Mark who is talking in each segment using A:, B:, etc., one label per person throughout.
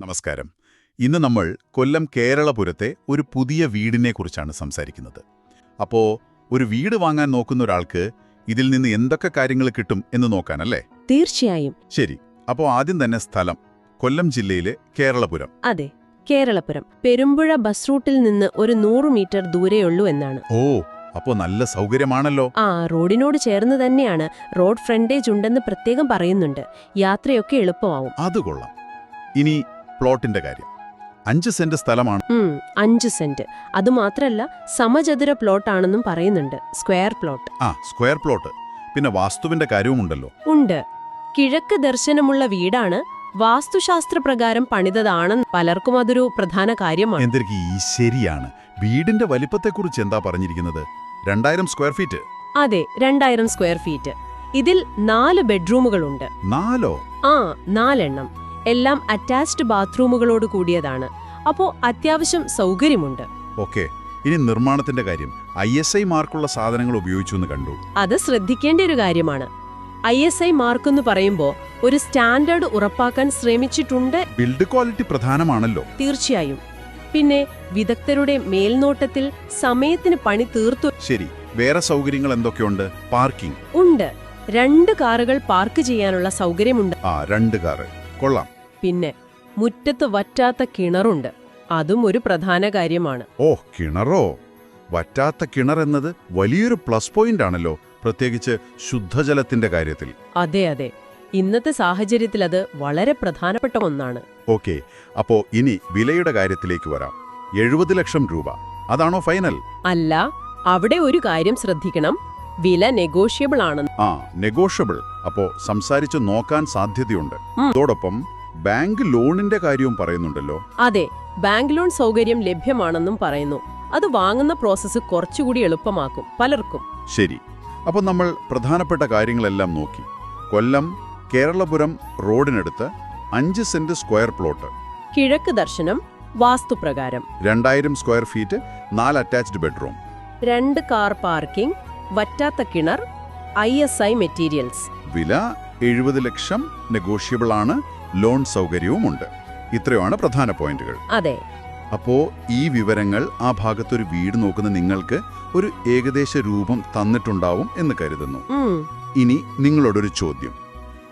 A: നമസ്കാരം. ഇന്ന് നമ്മൾ കൊല്ലം കേരളപുരത്തെ ഒരു പുതിയ വീടിനെക്കുറിച്ചാണ് സംസാരിക്കുന്നത്. അപ്പോൾ ഒരു വീട് വാങ്ങാൻ നോക്കുന്ന ഒരാൾക്ക് ഇതിൽ നിന്ന് എന്തൊക്കെ കാര്യങ്ങൾ കിട്ടും എന്ന് നോക്കാനല്ലേ?
B: തീർച്ചയായും.
A: ശരി. അപ്പോൾ ആദ്യം തന്നെ സ്ഥലം. കൊല്ലം ജില്ലയിലെ കേരളപുരം.
B: അതെ. കേരളപുരം. പെരുമ്പുഴ ബസ് റൂട്ടിൽ നിന്ന് ഒരു നൂറ് മീറ്റർ ദൂരെയുള്ളൂ എന്നാണ്.
A: ഓ അപ്പോ നല്ല സൗകര്യമാണല്ലോ.
B: ആ റോഡിനോട് ചേർന്ന് തന്നെയാണ് റോഡ് ഫ്രണ്ടേജ് ഉണ്ടെന്ന് പ്രത്യേകം പറയുന്നുണ്ട്. യാത്രയൊക്കെ എളുപ്പമാവും.
A: അത് കൊള്ളാം. ഇനി പ്ലോട്ടിന്റെ കാര്യം. അഞ്ച് സെന്റ് സ്ഥലമാണ്.
B: അഞ്ച് സെന്റ്. അതുമാത്രല്ല സമചതുര പ്ലോട്ടാണെന്നും പറയുന്നുണ്ട്. Square plot.
A: ആ സ്ക്വയർ പ്ലോട്ട്. പിന്നെ വാസ്തുവിന്റെ കാര്യവുമുണ്ടല്ലോ.
B: ഉണ്ട്. കിഴക്ക് ദർശനമുള്ള വീടാണ് വാസ്തുശാസ്ത്രപ്രകാരം പണിതതാണെന്ന് പലർക്കും അതൊരു പ്രധാന കാര്യമാണ്.
A: എന്തിരിക്കും ഈ ശരിയാണ്? വീടിന്റെ വലിപ്പത്തെക്കുറിച്ച് എന്താ പറഞ്ഞിരിക്കുന്നത്? രണ്ടായിരം സ്ക്വയർ ഫീറ്റ്?
B: അതെ രണ്ടായിരം സ്ക്വയർ ഫീറ്റ്. ഇതിൽ നാല് ബെഡ്റൂമുകളുണ്ട്.
A: നാലോ?
B: ആ നാലെണ്ണം. എല്ലാം അറ്റാച്ച്ഡ് ബാത്റൂമുകളോട് കൂടിയതാണ്. അപ്പോ അത്യാവശ്യം സൗകര്യമുണ്ട്.
A: ഓക്കെ. ഇനി നിർമ്മാണത്തിന്റെ കാര്യം. ഐ എസ് ഐ മാർക്കുള്ള സാധനങ്ങൾ ഉപയോഗിച്ചു എന്ന് കണ്ടു.
B: അത് ശ്രദ്ധിക്കേണ്ട ഒരു കാര്യമാണ്. ഐ എസ് ഐ മാർക്കെന്ന് പറയുമ്പോൾ ഒരു സ്റ്റാൻഡേർഡ് ഉറപ്പാക്കാൻ ശ്രമിച്ചിട്ടുണ്ട്.
A: ബിൽഡ് ക്വാളിറ്റി പ്രധാനമാണല്ലോ.
B: തീർച്ചയായും. പിന്നെ വിദഗ്ധരുടെ മേൽനോട്ടത്തിൽ സമയത്തിന് പണി തീർത്തു.
A: ശരി. വേറെ സൗകര്യങ്ങൾ എന്തൊക്കെയുണ്ട്? പാർക്കിംഗ്.
B: ഉണ്ട്. രണ്ട് കാറുകൾ പാർക്ക് ചെയ്യാനുള്ള സൗകര്യമുണ്ട്.
A: ആ രണ്ട് കാറ്. കൊള്ളാം.
B: പിന്നെ മുറ്റത്ത് വറ്റാത്ത കിണറുണ്ട്. അതും ഒരു പ്രധാന കാര്യമാണ്.
A: ഓ കിണറോ? വറ്റാത്ത കിണർ എന്നത് വലിയൊരു പ്ലസ് പോയിന്റ് ആണല്ലോ പ്രത്യേകിച്ച് ശുദ്ധജലത്തിന്റെ കാര്യത്തിൽ.
B: അതെ അതെ. ഇന്നത്തെ സാഹചര്യത്തിൽ അത് വളരെ പ്രധാനപ്പെട്ട ഒന്നാണ്.
A: ഓക്കെ അപ്പോ ഇനി വിലയുടെ കാര്യത്തിലേക്ക് വരാം. എഴുപത് ലക്ഷം രൂപ. അതാണോ ഫൈനൽ?
B: അല്ല അവിടെ ഒരു കാര്യം ശ്രദ്ധിക്കണം. വില നെഗോഷ്യബിൾ ആണെന്ന്.
A: ആ നെഗോഷ്യബിൾ അപ്പോ സംസാരിച്ച് നോക്കാൻ സാധ്യതയുണ്ട്. അതോടൊപ്പം ബാങ്ക് ലോണിന്റെ കാര്യവും പറയുന്നുണ്ടല്ലോ.
B: അതെ ബാങ്ക് ലോൺ സൗകര്യം ലഭ്യമാണെന്നും പറയുന്നു. അത് വാങ്ങുന്ന പ്രോസസ്സ് കുറച്ചുകൂടി എളുപ്പമാക്കും പലർക്കും.
A: ശരി. അപ്പോൾ നമ്മൾ പ്രധാനപ്പെട്ട കാര്യങ്ങളെല്ലാം നോക്കി. കൊല്ലം കേരളപുരം റോഡിനടുത്ത് അഞ്ച് സെന്റ് സ്ക്വയർ പ്ലോട്ട്.
B: കിഴക്ക് ദർശനം വാസ്തുപ്രകാരം
A: രണ്ടായിരം സ്ക്വയർ ഫീറ്റ് നാല് അറ്റാച്ച്ഡ് ബെഡ്റൂം.
B: രണ്ട് കാർ പാർക്കിംഗ് വറ്റാത്ത കിണർ ഐ എസ് ഐ മെറ്റീരിയൽസ്.
A: വില എഴുപത് ലക്ഷം നെഗോഷ്യബിൾ ആണ്. ലോൺ സൗകര്യവുമുണ്ട്. ഇത്രയുമാണ് പ്രധാന പോയിന്റുകൾ.
B: അതെ.
A: അപ്പോ ഈ വിവരങ്ങൾ ആ ഭാഗത്തൊരു വീട് നോക്കുന്ന നിങ്ങൾക്ക് ഒരു ഏകദേശ രൂപം തന്നിട്ടുണ്ടാവും എന്ന് കരുതുന്നു. ഇനി നിങ്ങളോടൊരു ചോദ്യം.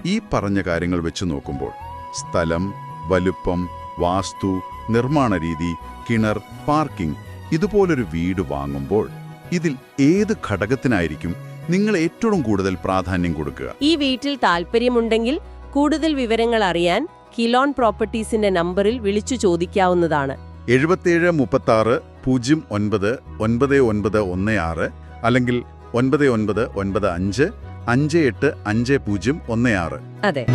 A: ഈ പറഞ്ഞ കാര്യങ്ങൾ വെച്ച് നോക്കുമ്പോൾ സ്ഥലം വലുപ്പം വാസ്തു നിർമ്മാണ രീതി കിണർ പാർക്കിംഗ് ഇതുപോലൊരു വീട് വാങ്ങുമ്പോൾ ഇതിൽ ഏത് ഘടകത്തിനായിരിക്കും നിങ്ങൾ ഏറ്റവും കൂടുതൽ പ്രാധാന്യം കൊടുക്കുക?
B: ഈ വീട്ടിൽ താല്പര്യമുണ്ടെങ്കിൽ കൂടുതൽ വിവരങ്ങൾ അറിയാൻ കിലോൺ പ്രോപ്പർട്ടീസിന്റെ നമ്പറിൽ വിളിച്ചു ചോദിക്കാവുന്നതാണ്.
A: എഴുപത്തിയേഴ് മുപ്പത്തി ആറ് പൂജ്യം ഒൻപത് ഒൻപത് ഒൻപത് ഒന്ന് ആറ് അല്ലെങ്കിൽ ഒൻപത് ഒൻപത് ഒൻപത് അഞ്ച് അഞ്ച് എട്ട് അഞ്ച് പൂജ്യം ഒന്ന് ആറ്.
B: അതെ.